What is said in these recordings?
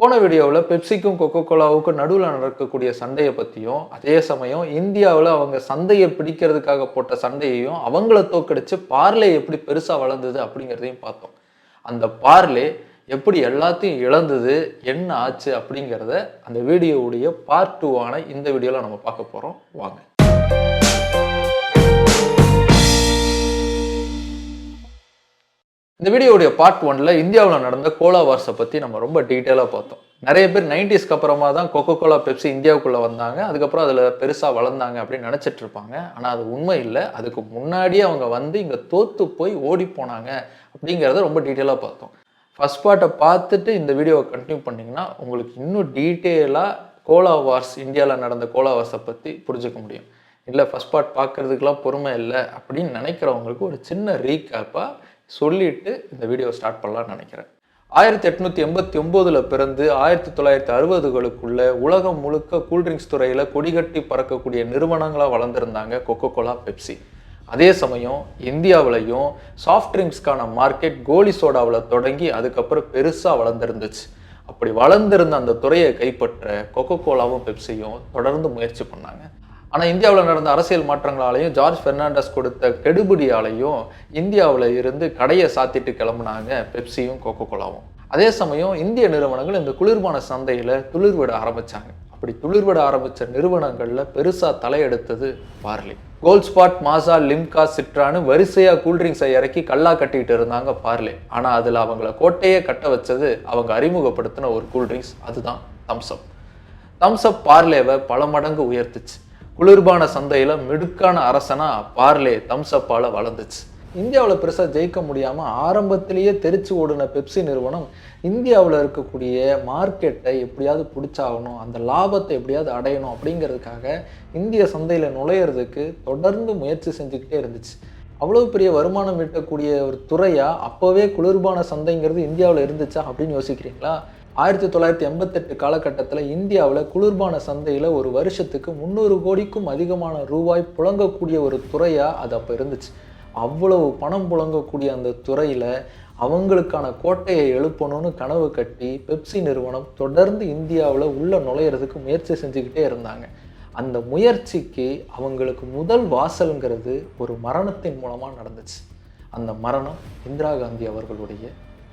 போன வீடியோவில் பெப்சிக்கும் கொக்கோ கோலாவுக்கும் நடுவில் நடக்கக்கூடிய சண்டையை பற்றியும் அதே சமயம் இந்தியாவில் அவங்க சந்தையை பிடிக்கிறதுக்காக போட்ட சண்டையையும் அவங்கள தோக்கடிச்சு பார்லே எப்படி பெருசாக வளர்ந்தது அப்படிங்கிறதையும் பார்த்தோம். அந்த பார்லே எப்படி எல்லாத்தையும் இழந்தது என்ன ஆச்சு அப்படிங்கிறத அந்த வீடியோவுடைய பார்ட் டூவான இந்த வீடியோவில் நம்ம பார்க்க போகிறோம் வாங்க. இந்த வீடியோடைய பார்ட் ஒன்ல இந்தியாவில் நடந்த கோலா வார்ஸை பற்றி நம்ம ரொம்ப டீட்டெயிலாக பார்த்தோம். நிறைய பேர் நைன்டிஸ்க்கு அப்புறமா தான் கொக்கோ கோலா பெப்சி இந்தியாவுக்குள்ளே வந்தாங்க. அதுக்கப்புறம் அதில் பெருசாக வளர்ந்தாங்க அப்படின்னு நினச்சிட்டு இருப்பாங்க. ஆனால் அது உண்மை இல்லை. அதுக்கு முன்னாடியே அவங்க வந்து இங்கே தோத்து போய் ஓடி போனாங்க அப்படிங்கிறத ரொம்ப டீட்டெயிலாக பார்த்தோம். ஃபர்ஸ்ட் பார்ட்டை பார்த்துட்டு இந்த வீடியோவை கண்டினியூ பண்ணிங்கன்னா உங்களுக்கு இன்னும் டீட்டெயிலாக கோலா வார்ஸ் இந்தியாவில் நடந்த கோலா வார்ஸை பற்றி புரிஞ்சுக்க முடியும். இல்லை ஃபர்ஸ்ட் பார்ட் பார்க்குறதுக்கெலாம் பொறுமை இல்லை அப்படின்னு நினைக்கிறவங்களுக்கு ஒரு சின்ன ரீகேப்பாக சொல்லிட்டு இந்த வீடியோ ஸ்டார்ட் பண்ணலாம்னு நினைக்கிறேன். ஆயிரத்தி எட்நூற்றி எண்பத்தி ஒம்போதில் பிறந்து ஆயிரத்தி தொள்ளாயிரத்தி அறுபதுகளுக்குள்ள உலகம் முழுக்க கூல்ட்ரிங்க்ஸ் துறையில் கொடிகட்டி பறக்கக்கூடிய நிறுவனங்களாக வளர்ந்துருந்தாங்க கொக்கோ கோலா பெப்சி அதே சமயம் இந்தியாவிலையும் சாஃப்ட் ட்ரிங்க்ஸ்க்கான மார்க்கெட் கோலி சோடாவில் தொடங்கி அதுக்கப்புறம் பெருசாக வளர்ந்துருந்துச்சு. அப்படி வளர்ந்திருந்த அந்த துறையை கைப்பற்ற கொக்கோ கோலாவும் பெப்சியும் தொடர்ந்து முயற்சி பண்ணாங்க. ஆனால் இந்தியாவில் நடந்த அரசியல் மாற்றங்களாலையும் ஜார்ஜ் பெர்னாண்டஸ் கொடுத்த கெடுபிடியாலையும் இந்தியாவில் இருந்து கடையை சாத்திட்டு கிளம்புனாங்க பெப்சியும் கோகோ கோலாவும் அதே சமயம் இந்திய நிறுவனங்கள் இந்த குளிர்பான சந்தையில் துளிர்விட ஆரம்பித்தாங்க அப்படி துளிர்விட ஆரம்பித்த நிறுவனங்களில் பெருசாக தலையெடுத்தது பார்லி. கோல்ட் ஸ்பாட் மாசா லிம்கா சிட்ரான்னு வரிசையாக கூல்ட்ரிங்ஸை இறக்கி கல்லா கட்டிட்டு இருந்தாங்க பார்லே. ஆனால் அதில் அவங்கள கோட்டையே கட்ட வச்சது அவங்க அறிமுகப்படுத்தின ஒரு கூல்ட்ரிங்க்ஸ் அதுதான் தம்ஸ்அப் தம்ஸ்அப் பார்லேவை பல மடங்கு உயர்த்துச்சு. குளிர்பான சந்தையில் மிடுக்கான அரசனா பார்லே தம்ஸ்அப்பால் வளர்ந்துச்சு. இந்தியாவில் பெருசாக ஜெயிக்க முடியாமல் ஆரம்பத்திலேயே தெரிச்சு ஓடின பெப்சி நிறுவனம் இந்தியாவில் இருக்கக்கூடிய மார்க்கெட்டை எப்படியாவது பிடிச்சாகணும் அந்த லாபத்தை எப்படியாவது அடையணும் அப்படிங்கிறதுக்காக இந்திய சந்தையில் நுழையிறதுக்கு தொடர்ந்து முயற்சி செஞ்சுக்கிட்டே இருந்துச்சு. அவ்வளோ பெரிய வருமானம் ஈட்டக்கூடிய ஒரு துறையாக அப்போவே குளிர்பான சந்தைங்கிறது இந்தியாவில் இருந்துச்சா அப்படின்னு யோசிக்கிறீங்களா? ஆயிரத்தி தொள்ளாயிரத்தி எண்பத்தெட்டு காலகட்டத்தில் இந்தியாவில் குளிர்பான சந்தையில் ஒரு வருஷத்துக்கு முந்நூறு கோடிக்கும் அதிகமான ரூபாய் புழங்கக்கூடிய ஒரு துறையாக அது அப்போ இருந்துச்சு. அவ்வளவு பணம் புழங்கக்கூடிய அந்த துறையில் அவங்களுக்கான கோட்டையை எழுப்பணும்னு கனவு கட்டி பெப்சி நிறுவனம் தொடர்ந்து இந்தியாவில் உள்ள நுழையிறதுக்கு முயற்சி செஞ்சுக்கிட்டே இருந்தாங்க. அந்த முயற்சிக்கு அவங்களுக்கு முதல் வாசல்ங்கிறது ஒரு மரணத்தின் மூலமாக நடந்துச்சு. அந்த மரணம் இந்திரா காந்தி அவர்களுடைய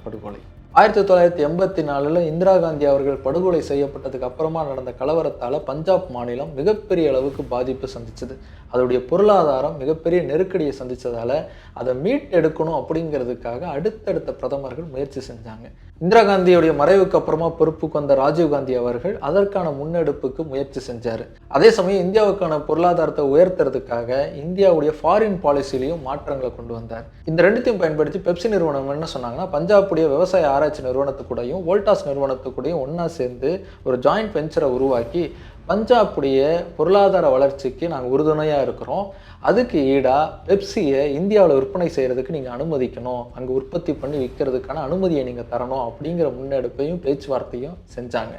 படுகொலை. ஆயிரத்தி தொள்ளாயிரத்தி எண்பத்தி நாலில் இந்திரா காந்தி அவர்கள் படுகொலை செய்யப்பட்டதுக்கு அப்புறமா நடந்த கலவரத்தால் பஞ்சாப் மாநிலம் மிகப்பெரிய அளவுக்கு பாதிப்பு சந்திச்சது. அதோடைய பொருளாதாரம் மிகப்பெரிய நெருக்கடியை சந்தித்ததால் அதை மீட்டெடுக்கணும் அப்படிங்கிறதுக்காக அடுத்தடுத்த பிரதமர்கள் முயற்சி செஞ்சாங்க. இந்திரா காந்தியுடைய மறைவுக்கு அப்புறமா பொறுப்புக்கு வந்த ராஜீவ் காந்தி அவர்கள் அதற்கான முன்னெடுப்புக்கு முயற்சி செஞ்சார். அதே சமயம் இந்தியாவுக்கான பொருளாதாரத்தை உயர்த்துறதுக்காக இந்தியாவுடைய ஃபாரின் பாலிசிலையும் மாற்றங்களை கொண்டு வந்தார். இந்த ரெண்டுத்தையும் பயன்படுத்தி பெப்சி நிறுவனம் என்ன சொன்னாங்கன்னா பஞ்சாபுடைய விவசாய ஆராய்ச்சி நிறுவனத்துக்கூடையும் வோல்டாஸ் நிறுவனத்துக்கூடையும் ஒன்றா சேர்ந்து ஒரு ஜாயிண்ட் வெஞ்சரை உருவாக்கி பஞ்சாபுடைய பொருளாதார வளர்ச்சிக்கு நாங்கள் உறுதுணையாக இருக்கிறோம். அதுக்கு ஈடாக பெப்சியை இந்தியாவில் விற்பனை செய்கிறதுக்கு நீங்கள் அனுமதிக்கணும். அங்கே உற்பத்தி பண்ணி விற்கிறதுக்கான அனுமதியை நீங்கள் தரணும் அப்படிங்கிற முன்னெடுப்பையும் பேச்சுவார்த்தையும் செஞ்சாங்க.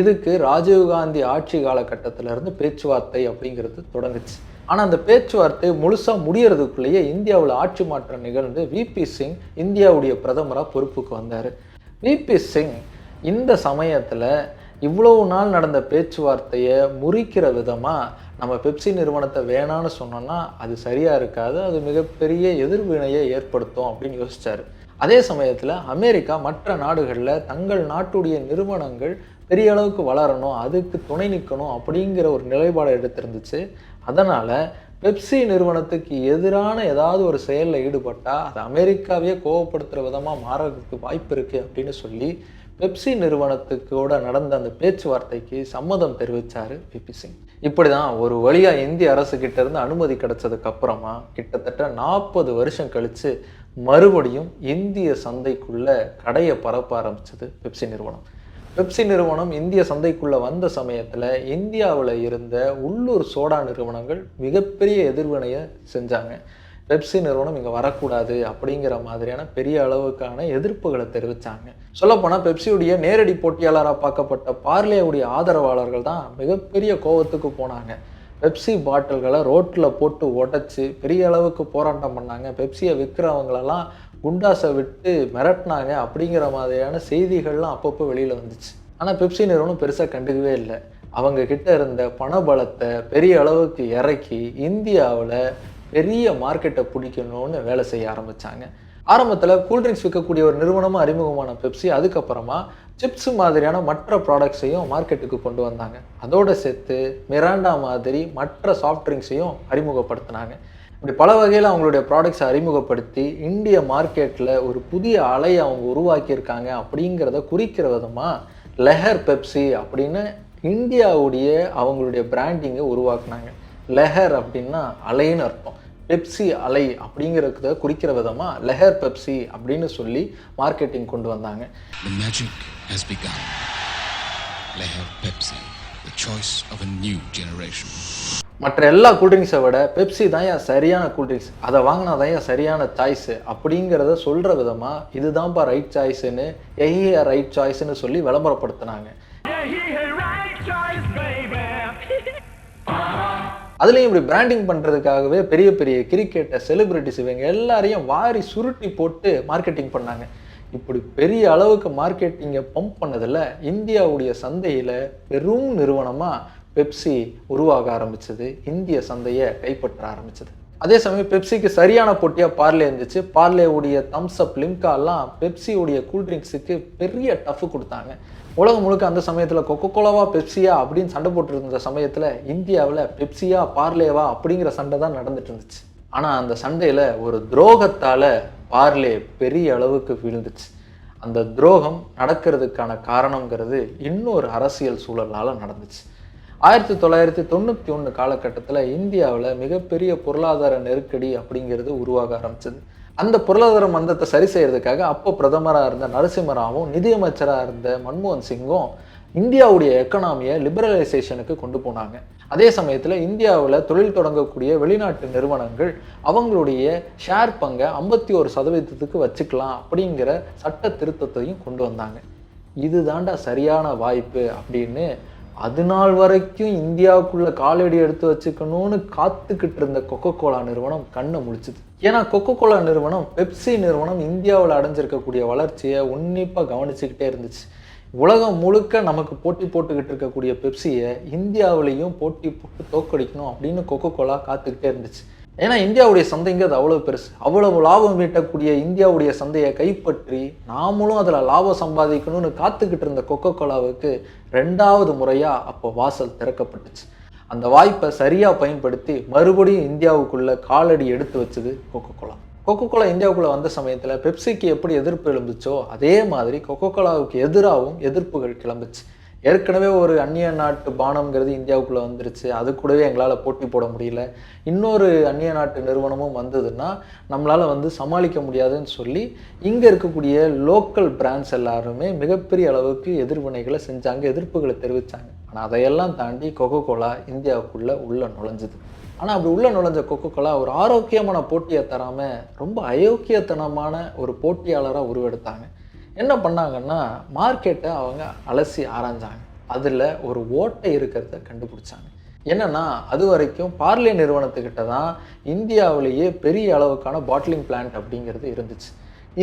இதுக்கு ராஜீவ்காந்தி ஆட்சி காலகட்டத்திலேருந்து பேச்சுவார்த்தை அப்படிங்கிறது தொடங்குச்சு. ஆனால் அந்த பேச்சுவார்த்தை முழுசாக முடியறதுக்குள்ளேயே இந்தியாவில் ஆட்சி மாற்றம் நிகழ்ந்து விபி சிங் இந்தியாவுடைய பிரதமராக பொறுப்புக்கு வந்தார். விபி சிங் இந்த சமயத்தில் இவ்வளவு நாள் நடந்த பேச்சுவார்த்தையை முறிக்கிற விதமாக நம்ம பெப்சி நிறுவனத்தை வேணான்னு சொன்னோன்னா அது சரியாக இருக்காது. அது மிகப்பெரிய எதிர்வினையை ஏற்படுத்தும் அப்படின்னு யோசிச்சார். அதே சமயத்தில் அமெரிக்கா மற்ற நாடுகளில் தங்கள் நாட்டுடைய நிறுவனங்கள் பெரிய அளவுக்கு வளரணும் அதுக்கு துணை நிற்கணும் அப்படிங்கிற ஒரு நிலைப்பாடு எடுத்திருந்துச்சு. அதனால் பெப்சி நிறுவனத்துக்கு எதிரான ஏதாவது ஒரு செயலில் ஈடுபட்டால் அது அமெரிக்காவையே கோவப்படுத்துகிற விதமாக மாறதுக்கு வாய்ப்பு இருக்குது அப்படின்னு சொல்லி பெப்சி நிறுவனத்துக்கூட நடந்த அந்த பேச்சுவார்த்தைக்கு சம்மதம் தெரிவித்தார் பிபி சிங் இப்படி தான் ஒரு வழியாக இந்திய அரசுக்கிட்ட இருந்து அனுமதி கிடைச்சதுக்கு அப்புறமா கிட்டத்தட்ட நாற்பது வருஷம் கழித்து மறுபடியும் இந்திய சந்தைக்குள்ளே கடையை பரப்ப ஆரம்பிச்சது பெப்சி நிறுவனம். பெப்சி நிறுவனம் இந்திய சந்தைக்குள்ளே வந்த சமயத்தில் இந்தியாவில் இருந்த உள்ளூர் சோடா நிறுவனங்கள் மிகப்பெரிய எதிர்வினையை செஞ்சாங்க. பெப்சி நிறுவனம் இங்கே வரக்கூடாது அப்படிங்கிற மாதிரியான பெரிய அளவுக்கான எதிர்ப்புகளை தெரிவித்தாங்க சொல்லப்போனால் பெப்சியுடைய நேரடி போட்டியாளராக பார்க்கப்பட்ட பார்லேவுடைய ஆதரவாளர்கள் தான் மிகப்பெரிய கோவத்துக்கு போனாங்க. பெப்சி பாட்டில்களை ரோட்டில் போட்டு உடச்சி பெரிய அளவுக்கு போராட்டம் பண்ணாங்க. பெப்சியை விற்கிறவங்களெல்லாம் குண்டாசை விட்டு மிரட்டினாங்க அப்படிங்கிற மாதிரியான செய்திகள்லாம் அப்பப்போ வெளியில் வந்துச்சு. ஆனால் பெப்சி நிறுவனம் பெருசாக கண்டுக்கவே இல்லை. அவங்க கிட்ட இருந்த பணபலத்தை பெரிய அளவுக்கு இறக்கி இந்தியாவில் பெரிய மார்க்கெட்டை பிடிக்கணும்னு வேலை செய்ய ஆரம்பித்தாங்க ஆரம்பத்தில் கூல்ட்ரிங்க்ஸ் விற்கக்கூடிய ஒரு நிறுவனமாக அறிமுகமான பெப்சி அதுக்கப்புறமா சிப்ஸ் மாதிரியான மற்ற ப்ராடக்ட்ஸையும் மார்க்கெட்டுக்கு கொண்டு வந்தாங்க. அதோடு சேர்த்து மிராண்டா மாதிரி மற்ற சாஃப்ட் ட்ரிங்க்ஸையும் அறிமுகப்படுத்தினாங்க. இப்படி பல வகையில் அவங்களுடைய ப்ராடக்ட்ஸை அறிமுகப்படுத்தி இந்திய மார்க்கெட்டில் ஒரு புதிய அலையை அவங்க உருவாக்கியிருக்காங்க அப்படிங்கிறத குறிக்கிற விதமாக லெஹர் பெப்சி அப்படின்னு இந்தியாவுடைய அவங்களுடைய பிராண்டிங்கை உருவாக்குனாங்க. லெஹர் அப்படின்னா அலைன்னு அர்த்தம். பெப்சி அலை அப்படிங்கிறத குறிக்கிற விதமாக லெஹர் பெப்சி அப்படின்னு சொல்லி மார்க்கெட்டிங் கொண்டு வந்தாங்க. மற்ற எல்லா கூல்ட்ரிங்க்ஸை விட பெப்சி தான் ஏன் சரியான கூல்ட்ரிங்க்ஸ் அதை வாங்கினா தான் ஏன் சரியான சாய்ஸு அப்படிங்கிறத சொல்கிற விதமாக இதுதான்ப்பா ரைட் சாய்ஸுன்னு எஹிய ரைட் சாய்ஸ்னு சொல்லி விளம்பரப்படுத்தினாங்க. அதுலேயும் இப்படி பிராண்டிங் பண்ணுறதுக்காகவே பெரிய பெரிய கிரிக்கெட்டை செலிபிரிட்டிஸ் இவங்க எல்லாரையும் வாரி சுருட்டி போட்டு மார்க்கெட்டிங் பண்ணாங்க. இப்படி பெரிய அளவுக்கு மார்க்கெட்டிங்கை பம்ப் பண்ணதில் இந்தியாவுடைய சந்தையில் பெரும் நிறுவனமாக பெப்சி உருவாக ஆரம்பிச்சது. இந்திய சந்தையை கைப்பற்ற ஆரம்பிச்சது. அதே சமயம் பெப்சிக்கு சரியான போட்டியாக பார்லே இருந்துச்சு. பார்லேவுடைய தம்ஸ் அப் லிம்காலாம் பெப்சியுடைய கூல்ட்ரிங்க்ஸுக்கு பெரிய டஃப் கொடுத்தாங்க. உலகம் முழுக்க அந்த சமயத்தில் கொக்கோ கோலாவா பெப்சியா அப்படின்னு சண்டை போட்டுருந்த சமயத்தில் இந்தியாவில் பெப்சியா பார்லேவா அப்படிங்கிற சண்டை தான் நடந்துட்டு இருந்துச்சு. ஆனால் அந்த சண்டையில் ஒரு துரோகத்தால் பார்லே பெரிய அளவுக்கு விழுந்துச்சு. அந்த துரோகம் நடக்கிறதுக்கான காரணங்கிறது இன்னொரு அரசியல் சூழலால் நடந்துச்சு. ஆயிரத்தி தொள்ளாயிரத்தி தொண்ணூற்றி ஒன்று காலகட்டத்தில் இந்தியாவில் மிகப்பெரிய பொருளாதார நெருக்கடி அப்படிங்கிறது உருவாக ஆரம்பிச்சது. அந்த பொருளாதார மந்தத்தை சரி செய்யறதுக்காக அப்போ பிரதமராக இருந்த நரசிம்மராவும் நிதியமைச்சராக இருந்த மன்மோகன் சிங்கும் இந்தியாவுடைய எக்கனாமியை லிபரலைசேஷனுக்கு கொண்டு போனாங்க. அதே சமயத்தில் இந்தியாவில் தொழில் தொடங்கக்கூடிய வெளிநாட்டு நிறுவனங்கள் அவங்களுடைய ஷேர் பங்கை ஐம்பத்தி ஒரு சதவீதத்துக்கு வச்சுக்கலாம் அப்படிங்கிற சட்ட திருத்தத்தையும் கொண்டு வந்தாங்க. இதுதாண்டா சரியான வாய்ப்பு அப்படின்னு அது நாள் வரைக்கும் இந்தியாவுக்குள்ள காலடி எடுத்து வச்சுக்கணும்னு காத்துக்கிட்டு இருந்த கொக்கோ கோலா நிறுவனம் கண்ணை முடிச்சுது ஏன்னா கொக்கோ கோலா நிறுவனம் பெப்சி நிறுவனம் இந்தியாவில் அடைஞ்சிருக்கக்கூடிய வளர்ச்சியை உன்னிப்பாக கவனிச்சுக்கிட்டே இருந்துச்சு. உலகம் முழுக்க நமக்கு போட்டி போட்டுக்கிட்டு இருக்கக்கூடிய பெப்சியை இந்தியாவிலையும் போட்டி போட்டு தோக்கடிக்கணும் அப்படின்னு கொக்கோ கோலா காத்துக்கிட்டே இருந்துச்சு. ஏன்னா இந்தியாவுடைய சந்தைங்கிறது அவ்வளோ பெருசு. அவ்வளவு லாபம் ஈட்டக்கூடிய இந்தியாவுடைய சந்தையை கைப்பற்றி நாமளும் அதில் லாபம் சம்பாதிக்கணும்னு காத்துக்கிட்டு இருந்த கொக்கோ கோலாவுக்கு ரெண்டாவது முறையாக அப்போ வாசல் திறக்கப்பட்டுச்சு. அந்த வாய்ப்பை சரியாக பயன்படுத்தி மறுபடியும் இந்தியாவுக்குள்ள காலடி எடுத்து வச்சது கொக்கோ கோலா கொக்கோ கோலா இந்தியாவுக்குள்ள வந்த சமயத்தில் பெப்சிக்கு எப்படி எதிர்ப்பு எழும்புச்சோ அதே மாதிரி கொக்கோ கோலாவுக்கு எதிராகவும் எதிர்ப்புகள் கிளம்புச்சு. ஏற்கனவே ஒரு அந்நிய நாட்டு பானம்ங்கிறது இந்தியாவுக்குள்ளே வந்துருச்சு. அது கூடவே எங்களால் போட்டி போட முடியல. இன்னொரு அந்நிய நாட்டு நிறுவனமும் வந்ததுன்னா நம்மளால் வந்து சமாளிக்க முடியாதுன்னு சொல்லி இங்கே இருக்கக்கூடிய லோக்கல் பிராண்ட்ஸ் எல்லாருமே மிகப்பெரிய அளவுக்கு எதிர்வினைகளை செஞ்சாங்க எதிர்ப்புகளை தெரிவித்தாங்க ஆனால் அதையெல்லாம் தாண்டி கொக்கோ கோலா இந்தியாவுக்குள்ளே உள்ளே நுழைஞ்சுது. ஆனால் அப்படி உள்ளே நுழைஞ்ச கொக்கோ கோலா ஒரு ஆரோக்கியமான போட்டியை தராமல் ரொம்ப அயோக்கியத்தனமான ஒரு போட்டியாளராக உருவெடுத்தாங்க. என்ன பண்ணாங்கன்னா மார்க்கெட்டை அவங்க அலசி ஆராய்ஞ்சாங்க. அதில் ஒரு ஓட்டை இருக்கிறத கண்டுபிடிச்சாங்க. என்னென்னா அது வரைக்கும் பார்லே நிறுவனத்துக்கிட்ட தான் இந்தியாவிலேயே பெரிய அளவுக்கான பாட்லிங் பிளான்ட் அப்படிங்கிறது இருந்துச்சு.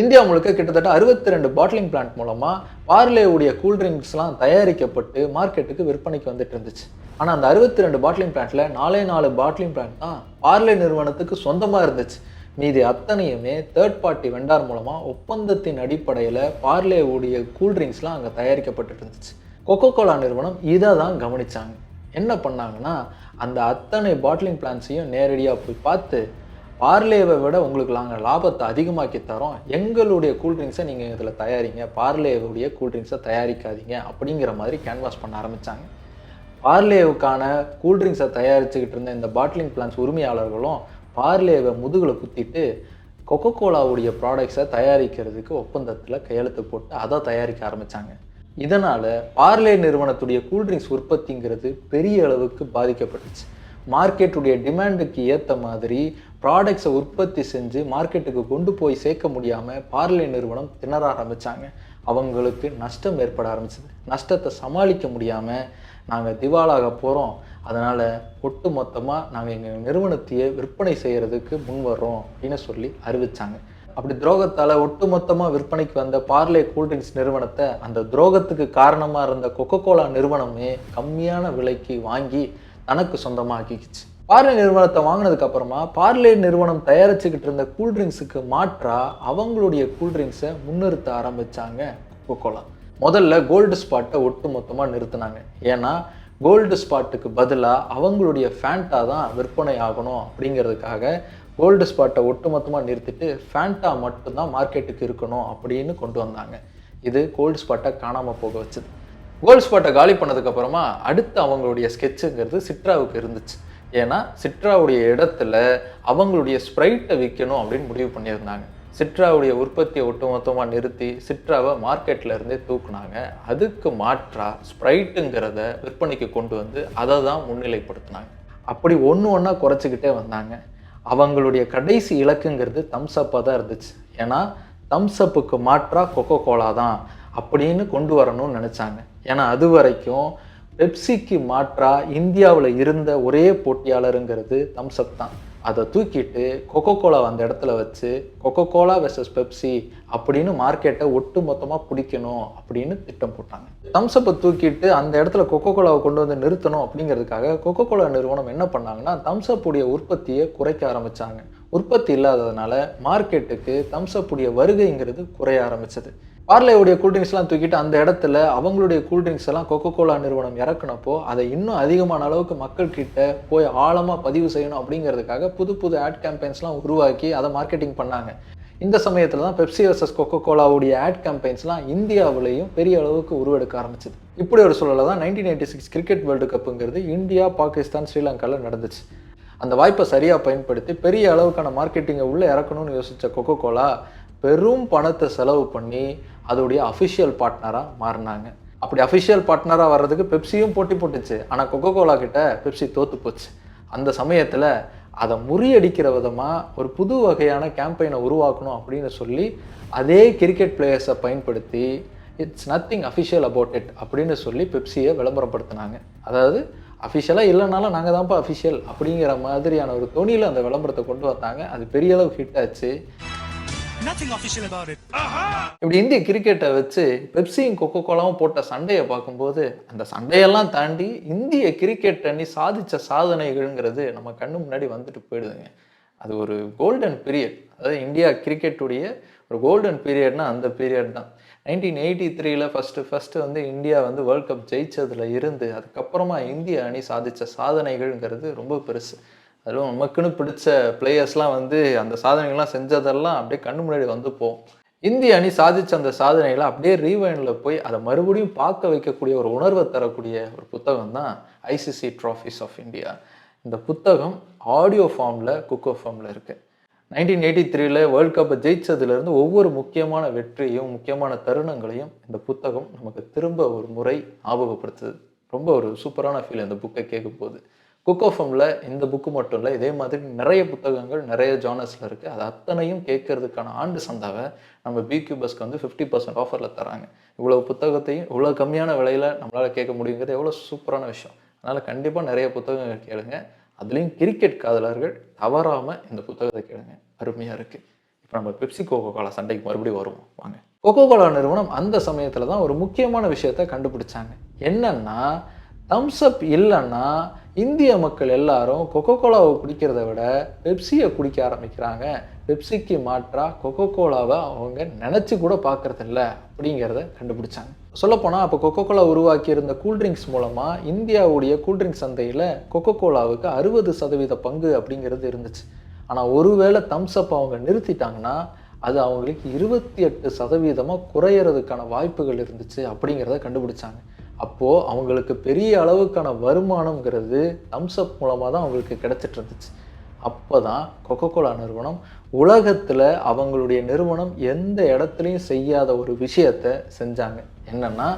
இந்தியா முழுக்க கிட்டத்தட்ட அறுபத்தி ரெண்டு பாட்லிங் பிளான்ட் மூலமாக பார்லேவுடைய கூல்ட்ரிங்க்ஸ்லாம் தயாரிக்கப்பட்டு மார்க்கெட்டுக்கு விற்பனைக்கு வந்துட்டு இருந்துச்சு. ஆனால் அந்த அறுபத்தி ரெண்டு பாட்லிங் பிளான்ட்டில் நாலே நாலு பாட்லிங் பிளான்ட் தான் பார்லே நிறுவனத்துக்கு சொந்தமாக இருந்துச்சு. மீதி அத்தனையுமே தேர்ட் பார்ட்டி வெண்டார் மூலமாக ஒப்பந்தத்தின் அடிப்படையில் பார்லேவுடைய கூல்ட்ரிங்க்ஸ்லாம் அங்கே தயாரிக்கப்பட்டு இருந்துச்சு. கொக்கோ கோலா நிறுவனம் இதை தான் கவனிச்சாங்க. என்ன பண்ணாங்கன்னா அந்த அத்தனை பாட்லிங் பிளான்ஸையும் நேரடியாக போய் பார்த்து பார்லேவை விட உங்களுக்கு நாங்கள் லாபத்தை அதிகமாக்கி தரோம். எங்களுடைய கூல்ட்ரிங்க்ஸை நீங்கள் இதில் தயாரிங்க. பார்லேவுடைய கூல்ட்ரிங்க்ஸை தயாரிக்காதீங்க அப்படிங்கிற மாதிரி கேன்வாஸ் பண்ண ஆரம்பித்தாங்க பார்லேவுக்கான கூல்ட்ரிங்க்ஸை தயாரிச்சுக்கிட்டு இருந்த இந்த பாட்லிங் பிளான்ஸ் உரிமையாளர்களும் பார்லேவை முதுகில் குத்திட்டு கொக்கோ கோலாவுடைய ப்ராடக்ட்ஸை தயாரிக்கிறதுக்கு ஒப்பந்தத்தில் கையெழுத்து போட்டு அதை தயாரிக்க ஆரம்பித்தாங்க இதனால் பார்லே நிறுவனத்துடைய கூல்ட்ரிங்க்ஸ் உற்பத்திங்கிறது பெரிய அளவுக்கு பாதிக்கப்பட்டுச்சு. மார்க்கெட்டுடைய டிமாண்டுக்கு ஏற்ற மாதிரி ப்ராடக்ட்ஸை உற்பத்தி செஞ்சு மார்க்கெட்டுக்கு கொண்டு போய் சேர்க்க முடியாமல் பார்லே நிறுவனம் திணற ஆரம்பித்தாங்க அவங்களுக்கு நஷ்டம் ஏற்பட ஆரம்பிச்சது. நஷ்டத்தை சமாளிக்க முடியாமல் நாங்கள் திவாலாக போகிறோம் அதனால் ஒட்டு மொத்தமாக நாங்கள் எங்கள் நிறுவனத்தையே விற்பனை செய்கிறதுக்கு முன் வர்றோம் அப்படின்னு சொல்லி அறிவித்தாங்க அப்படி துரோகத்தால் ஒட்டுமொத்தமாக விற்பனைக்கு வந்த பார்லே கூல்ட்ரிங்க்ஸ் நிறுவனத்தை அந்த துரோகத்துக்கு காரணமாக இருந்த கொக்கோ கோலா நிறுவனமே கம்மியான விலைக்கு வாங்கி தனக்கு சொந்தமாக்கிக்கிச்சு. பார்லே நிறுவனத்தை வாங்கினதுக்கு அப்புறமா பார்லே நிறுவனம் தயாரிச்சுக்கிட்டு இருந்த கூல்ட்ரிங்க்ஸுக்கு மாற்றா அவங்களுடைய கூல்ட்ரிங்க்ஸை முன்னிறுத்த ஆரம்பிச்சாங்க கொக்கோ கோலா முதல்ல கோல்டு ஸ்பாட்டை ஒட்டு மொத்தமாக நிறுத்தினாங்க. ஏன்னா கோல்டு ஸ்பாட்டுக்கு பதிலாக அவங்களுடைய ஃபேண்டா தான் விற்பனை ஆகணும் அப்படிங்கிறதுக்காக கோல்டு ஸ்பாட்டை ஒட்டுமொத்தமாக நிறுத்திட்டு ஃபேண்டா மட்டும்தான் மார்க்கெட்டுக்கு இருக்கணும் அப்படின்னு கொண்டு வந்தாங்க. இது கோல்டு ஸ்பாட்டை காணாமல் போக வச்சுது. கோல்டு ஸ்பாட்டை காலி பண்ணதுக்கப்புறமா அடுத்து அவங்களுடைய ஸ்கெட்சுங்கிறது சிட்ராவுக்கு இருந்துச்சு. ஏன்னா சிட்ராவுடைய இடத்துல அவங்களுடைய ஸ்ப்ரைட்டை விற்கணும் அப்படின்னு முடிவு பண்ணியிருந்தாங்க. சிட்ராவுடைய உற்பத்தியை ஒட்டுமொத்தமாக நிறுத்தி சிட்ராவை மார்க்கெட்டில் இருந்தே தூக்குனாங்க. அதுக்கு மாற்றாக ஸ்ப்ரைட்டுங்கிறத விற்பனைக்கு கொண்டு வந்து அதை தான் முன்னிலைப்படுத்தினாங்க. அப்படி ஒன்று ஒன்றா குறைச்சிக்கிட்டே வந்தாங்க. அவங்களுடைய கடைசி இலக்குங்கிறது தம்ஸ்அப்பாக தான் இருந்துச்சு. ஏன்னா தம்ஸ்அப்புக்கு மாற்றா கொக்கோ கோலா தான் அப்படின்னு கொண்டு வரணும்னு நினச்சாங்க. ஏன்னா அது வரைக்கும் பெப்சிக்கு மாற்றாக இந்தியாவில் இருந்த ஒரே போட்டியாளருங்கிறது தம்ஸ்அப் தான். அதை தூக்கிட்டு கொக்கோ கோலா அந்த இடத்துல வச்சு கொக்கோ கோலா வெர்சஸ் பெப்சி அப்படின்னு மார்க்கெட்டை ஒட்டு மொத்தமாக பிடிக்கணும் அப்படின்னு திட்டம் போட்டாங்க. தம்ஸ்அப்பை தூக்கிட்டு அந்த இடத்துல கொக்கோ கோலாவை கொண்டு வந்து நிறுத்தணும் அப்படிங்கிறதுக்காக கொக்கோ கோலா நிறுவனம் என்ன பண்ணாங்கன்னா தம்ஸ்அப்புடைய உற்பத்தியை குறைக்க ஆரம்பித்தாங்க உற்பத்தி இல்லாததுனால மார்க்கெட்டுக்கு தம்ஸ்அப்புடைய வருகைங்கிறது குறைய ஆரம்பிச்சது. பார்லேவுடைய கூல்ட்ரிங்க்ஸ்லாம் தூக்கிட்டு அந்த இடத்துல அவங்களுடைய கூல்ட்ரிங்க்ஸ் எல்லாம் கொக்கோ கோலா நிறுவனம் இறக்குனப்போ அதை இன்னும் அதிகமான அளவுக்கு மக்கள் கிட்ட போய் ஆழமாக பதிவு செய்யணும் அப்படிங்கிறதுக்காக புது புது ஆட் கேம்பெயின்ஸ்லாம் உருவாக்கி அதை மார்க்கெட்டிங் பண்ணாங்க. இந்த சமயத்தில் தான் பெப்சி வர்சஸ் கொக்கோ கோலாவுடைய ஆட் கேம்பெயின்ஸ்லாம் இந்தியாவிலையும் பெரிய அளவுக்கு உருவெடுக்க ஆரம்பிச்சது. இப்படி ஒரு சூழலில் தான் nineteen eighty six cricket world கப்புங்கிறது India Pakistan ஸ்ரீலங்காவில் நடந்துச்சு. அந்த வாய்ப்பை சரியாக பயன்படுத்தி பெரிய அளவுக்கான மார்க்கெட்டிங்கை உள்ளே இறக்கணும்னு யோசித்த கொக்கோ கோலா பெரும் பணத்தை செலவு பண்ணி அதோடைய அஃபிஷியல் பார்ட்னராக மாறினாங்க. அப்படி அஃபிஷியல் பார்ட்னராக வர்றதுக்கு பெப்சியும் போட்டி போட்டுச்சு. ஆனால் கொக்கோ கோலா கிட்ட பெப்சி தோத்து போச்சு. அந்த சமயத்தில் அதை முறியடிக்கிற விதமாக ஒரு புது வகையான கேம்பெயினை உருவாக்கணும் அப்படின்னு சொல்லி அதே கிரிக்கெட் பிளேயர்ஸை பயன்படுத்தி it's nothing official about it அப்படின்னு சொல்லி பெப்சியை விளம்பரப்படுத்தினாங்க. அதாவது அஃபிஷியலாக இல்லைனாலும் நாங்கள் தான்ப்பா அஃபிஷியல் அப்படிங்கிற மாதிரியான ஒரு தொனியில் அந்த விளம்பரத்தை கொண்டு வந்தாங்க. அது பெரிய அளவு ஹிட் ஆச்சு. Nothing official about it. இப்படி இந்திய கிரிக்கெட்டை வச்சு பெப்சியும் கொக்கோ கோலாவும் போட்ட சண்டையை பார்க்கும்போது அந்த சண்டையெல்லாம் தாண்டி இந்திய கிரிக்கெட் அணி சாதிச்ச சாதனைகள்ங்கிறது நம்ம கண்ணு முன்னாடி வந்துட்டு போயிடுதுங்க. அது ஒரு கோல்டன் பீரியட் அதாவது இந்தியா கிரிக்கெட்டுடைய ஒரு கோல்டன் பீரியட்னா அந்த பீரியட் தான். நைன்டீன் எயிட்டி த்ரீல ஃபஸ்ட்டு ஃபஸ்ட்டு வந்து இந்தியா வந்து வேர்ல்ட் கப் ஜெயிச்சதில் இருந்து அதுக்கப்புறமா இந்திய அணி சாதித்த சாதனைகள்ங்கிறது ரொம்ப பெருசு. அதுவும் நமக்குன்னு பிடிச்ச பிளேயர்ஸ்லாம் வந்து அந்த சாதனைகள்லாம் செஞ்சதெல்லாம் அப்படியே கண்ணு முன்னாடி வந்து போகும். இந்திய அணி சாதிச்ச அந்த சாதனைகளை அப்படியே ரீவைண்டில் போய் அதை மறுபடியும் பார்க்க வைக்கக்கூடிய ஒரு உணர்வை தரக்கூடிய ஒரு புத்தகம் தான் ஐசிசி ட்ராஃபிஸ் ஆஃப் இந்தியா இந்த புத்தகம் ஆடியோ ஃபார்மில் குக்கோ ஃபார்மில் இருக்குது நைன்டீன் எயிட்டி த்ரீல வேர்ல்ட் கப்பை ஜெயிச்சதுலேருந்து ஒவ்வொரு முக்கியமான வெற்றியும் முக்கியமான தருணங்களையும் இந்த புத்தகம் நமக்கு திரும்ப ஒரு முறை ஞாபகப்படுத்துது. ரொம்ப ஒரு சூப்பரான ஃபீல் இந்த புக்கை கேட்கும் போது குக்கோஃபமில் இந்த புக்கு மட்டும் இல்லை இதே மாதிரி நிறைய புத்தகங்கள் நிறைய ஜானர்ஸில் இருக்குது அது அத்தனையும் கேட்கறதுக்கான ஆண்டு சந்தாவை நம்ம பிக்யூ பஸ்க்கு வந்து ஃபிஃப்டி பர்சன்ட் ஆஃபரில் தராங்க. இவ்வளோ புத்தகத்தையும் இவ்வளோ கம்மியான விலையில் நம்மளால் கேட்க முடியுங்கிறது எவ்வளோ சூப்பரான விஷயம். அதனால் கண்டிப்பாக நிறைய புத்தகங்கள் கேளுங்க. அதுலேயும் கிரிக்கெட் காதலர்கள் தவறாமல் இந்த புத்தகத்தை கேளுங்க. அருமையாக இருக்குது இப்போ நம்ம பெப்சி கோகோ கோலா சண்டைக்கு மறுபடியும் வருவோம். வாங்க. கோகோ கோலா நிறுவனம் அந்த சமயத்தில் தான் ஒரு முக்கியமான விஷயத்தை கண்டுபிடிச்சாங்க. என்னன்னா தம்ஸ்அப் இல்லைன்னா இந்திய மக்கள் எல்லாரும் கொக்கோ கோலாவை குடிக்கிறத விட பெப்சியை குடிக்க ஆரம்பிக்கிறாங்க. பெப்சிக்கு மாற்றாக கொக்கோ கோலாவை அவங்க நினச்சி கூட பார்க்கறதில்ல அப்படிங்கிறத கண்டுபிடிச்சாங்க. சொல்லப்போனால் அப்போ கொக்கோ கோலா உருவாக்கி இருந்த கூல்ட்ரிங்க்ஸ் மூலமாக இந்தியாவுடைய கூல்ட்ரிங்க்ஸ் சந்தையில் கொக்கோ கோலாவுக்கு அறுபது சதவீத பங்கு அப்படிங்கிறது இருந்துச்சு. ஆனால் ஒருவேளை தம்ஸ்அப் அவங்க நிறுத்திட்டாங்கன்னா அது அவங்களுக்கு இருபத்தி எட்டு சதவீதமாக குறையிறதுக்கான வாய்ப்புகள் இருந்துச்சு அப்படிங்கிறத கண்டுபிடிச்சாங்க. அப்போது அவங்களுக்கு பெரிய அளவுக்கான வருமானம்ங்கிறது தம்ஸ்அப் மூலமாக தான் அவங்களுக்கு கிடைச்சிட்டு இருந்துச்சு. அப்போ தான் கொக்கோ கோலா நிறுவனம் உலகத்தில் அவங்களுடைய நிறுவனம் எந்த இடத்துலையும் செய்யாத ஒரு விஷயத்தை செஞ்சாங்க. என்னென்னா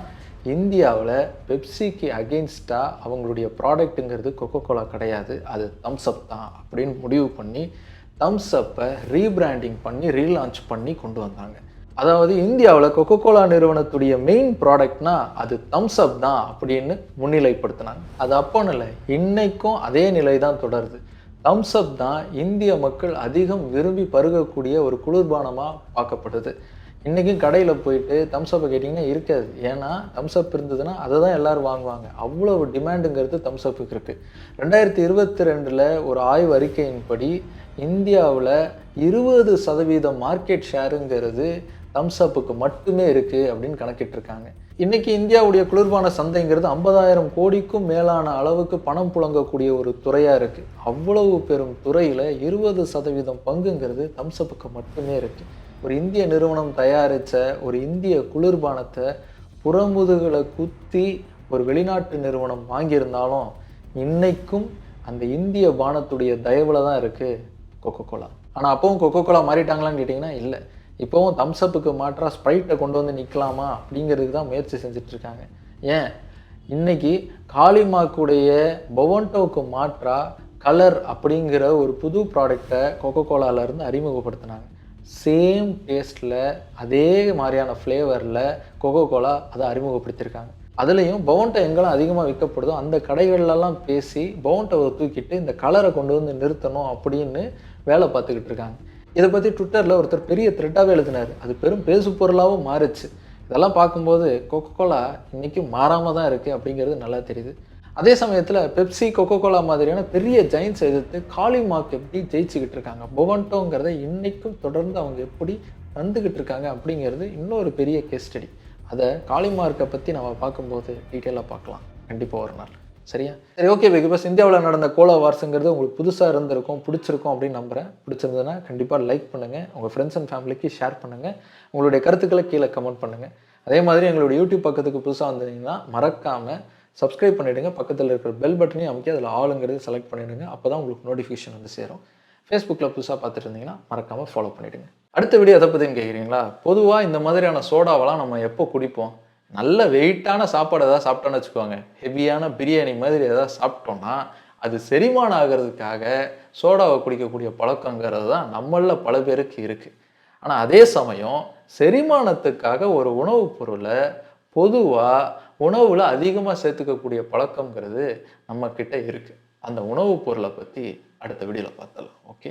இந்தியாவில் பெப்சிக்கு அகெயின்ஸ்டாக அவங்களுடைய ப்ராடக்ட்டுங்கிறது கொக்கோ கோலா கிடையாது. அது தம்ஸ்அப் தான் அப்படின்னு முடிவு பண்ணி தம்ஸ்அப்பை ரீபிராண்டிங் பண்ணி ரீலான்ச் பண்ணி கொண்டு வந்தாங்க. அதாவது இந்தியாவில் கொக்கோ கோலா நிறுவனத்துடைய மெயின் ப்ராடக்ட்னா அது தம்ஸ்அப் தான் அப்படின்னு முன்னிலைப்படுத்தினாங்க. அது அப்போன்னு இல்லை இன்றைக்கும் அதே நிலை தான் தொடருது. தம்ஸ்அப் தான் இந்திய மக்கள் அதிகம் விரும்பி பருகக்கூடிய ஒரு குளிர்பானமாக பார்க்கப்படுது. இன்றைக்கும் கடையில் போயிட்டு தம்ஸ்அப்பை கேட்டிங்கன்னா இருக்காது. ஏன்னா தம்ஸ்அப் இருந்ததுன்னா அதை தான் எல்லோரும் வாங்குவாங்க. அவ்வளவு டிமாண்டுங்கிறது தம்ஸ்அப்புக்கு இருக்குது ரெண்டாயிரத்தி இருபத்தி ரெண்டில் ஒரு ஆய்வு அறிக்கையின்படி இந்தியாவில் இருபது சதவீதம் மார்க்கெட் ஷேருங்கிறது தம்ஸ்அப்புக்கு மட்டுமே இருக்குது அப்படின்னு கணக்கிட்டிருக்காங்க. இன்றைக்கி இந்தியாவுடைய குளிர்பான சந்தைங்கிறது ஐம்பதாயிரம் கோடிக்கும் மேலான அளவுக்கு பணம் புழங்கக்கூடிய ஒரு துறையாக இருக்குது அவ்வளவு பெரும் துறையில் இருபது சதவீதம் பங்குங்கிறது தம்ஸ்அப்புக்கு மட்டுமே இருக்குது ஒரு இந்திய நிறுவனம் தயாரித்த ஒரு இந்திய குளிர்பானத்தை புறமுதுகளை குத்தி ஒரு வெளிநாட்டு நிறுவனம் வாங்கியிருந்தாலும் இன்னைக்கும் அந்த இந்திய பானத்துடைய தயவுல தான் இருக்குது கொக்கோ கோலா ஆனால் அப்பவும் கொக்கோ கோலா மாறிட்டாங்களான்னு கேட்டிங்கன்னா இல்லை. இப்போவும் தம்ஸ்அப்புக்கு மாற்றாக மாற்றா ஸ்ப்ரைட்டை கொண்டு வந்து நிற்கலாமா அப்படிங்கிறதுக்கு தான் முயற்சி செஞ்சுட்டு இருக்காங்க. ஏன்? இன்னைக்கு காளிமாக்குடைய பொவன்டோவுக்கு மாற்றா கலர் அப்படிங்கிற ஒரு புது ப்ராடக்டை கொக்கோ கோலாலேருந்து அறிமுகப்படுத்தினாங்க. சேம் டேஸ்ட்டில் அதே மாதிரியான ஃப்ளேவரில் கொக்கோ கோலா அதை அறிமுகப்படுத்தியிருக்காங்க. அதுலேயும் பவுண்டை எங்கெல்லாம் அதிகமாக விற்கப்படுதோ அந்த கடைகள்லாம் பேசி பவுண்டை தூக்கிட்டு இந்த கலரை கொண்டு வந்து நிறுத்தணும் அப்படின்னு வேலை பார்த்துக்கிட்டு இருக்காங்க. இதை பற்றி ட்விட்டரில் ஒருத்தர் பெரிய த்ரெட்டாகவே எழுதினார். அது பெரும் பேசு பொருளாகவும் மாறுச்சு. இதெல்லாம் பார்க்கும்போது கொக்கோ கோலா இன்றைக்கும் மாறாமல் தான் இருக்குது அப்படிங்கிறது நல்லா தெரியுது. அதே சமயத்தில் பெப்சி கொக்கோ கோலா மாதிரியான பெரிய ஜெயின்ஸ் எதிர்த்து காளிமார்க் எப்படி ஜெயிச்சுக்கிட்டு இருக்காங்க? பொவன்டோங்கிறத இன்னைக்கும் தொடர்ந்து அவங்க எப்படி வந்துக்கிட்டு இருக்காங்க அப்படிங்கிறது இன்னொரு பெரிய கேஸ் ஸ்டடி அதை காளிமார்க்கை பற்றி நம்ம பார்க்கும்போது டீட்டெயிலாக பார்க்கலாம். கண்டிப்பாக ஒரு நாள். சரியா? சரி ஓகே பிக் பாஸ் இந்தியாவில் நடந்த கோலா வார்ஸுங்கிறது உங்களுக்கு புதுசாக இருந்திருக்கும் பிடிச்சிருக்கும் அப்படின்னு நம்புகிறேன் பிடிச்சிருந்ததுன்னா கண்டிப்பாக லைக் பண்ணுங்கள் உங்கள் ஃப்ரெண்ட்ஸ் அண்ட் ஃபேமிலிக்கு ஷேர் பண்ணுங்கள் உங்களுடைய கருத்துக்களை கீழே கமெண்ட் பண்ணுங்கள் அதே மாதிரி எங்களுடைய யூடியூப் பக்கத்துக்கு புதுசாக வந்தீங்கன்னா மறக்காமல் சப்ஸ்கிரைப் பண்ணிவிடுங்க பக்கத்தில் இருக்கிற பெல் பட்டனையும் அமைக்க அதில் ஆளுங்கிறது செலக்ட் பண்ணிவிடுங்க அப்போ தான் உங்களுக்கு நோட்டிஃபிகேஷன் வந்து சேரும். ஃபேஸ்புக்கில் புதுசாக பார்த்துட்டு இருந்தீங்கன்னா மறக்காமல் ஃபாலோ பண்ணிவிடுங்க அடுத்த வீடியோ எதை பற்றின்னு கேட்குறீங்களா பொதுவாக இந்த மாதிரியான சோடாவெல்லாம் நம்ம எப்போ குடிப்போம்? நல்ல வெயிட்டான சாப்பாடு எதாவது சாப்பிட்டோன்னு வச்சுக்கோங்க. ஹெவியான பிரியாணி மாதிரி எதாவது சாப்பிட்டோம்னா அது செரிமானம் ஆகிறதுக்காக சோடாவை குடிக்கக்கூடிய பழக்கங்கிறது தான் நம்மளில் பல பேருக்கு இருக்குது ஆனால் அதே சமயம் செரிமானத்துக்காக ஒரு உணவுப் பொருளை பொதுவாக உணவில் அதிகமாக சேர்த்துக்கக்கூடிய பழக்கங்கிறது நம்மக்கிட்ட இருக்குது அந்த உணவுப் பொருளை பற்றி அடுத்த வீடியோவில் பார்த்தலாம் ஓகே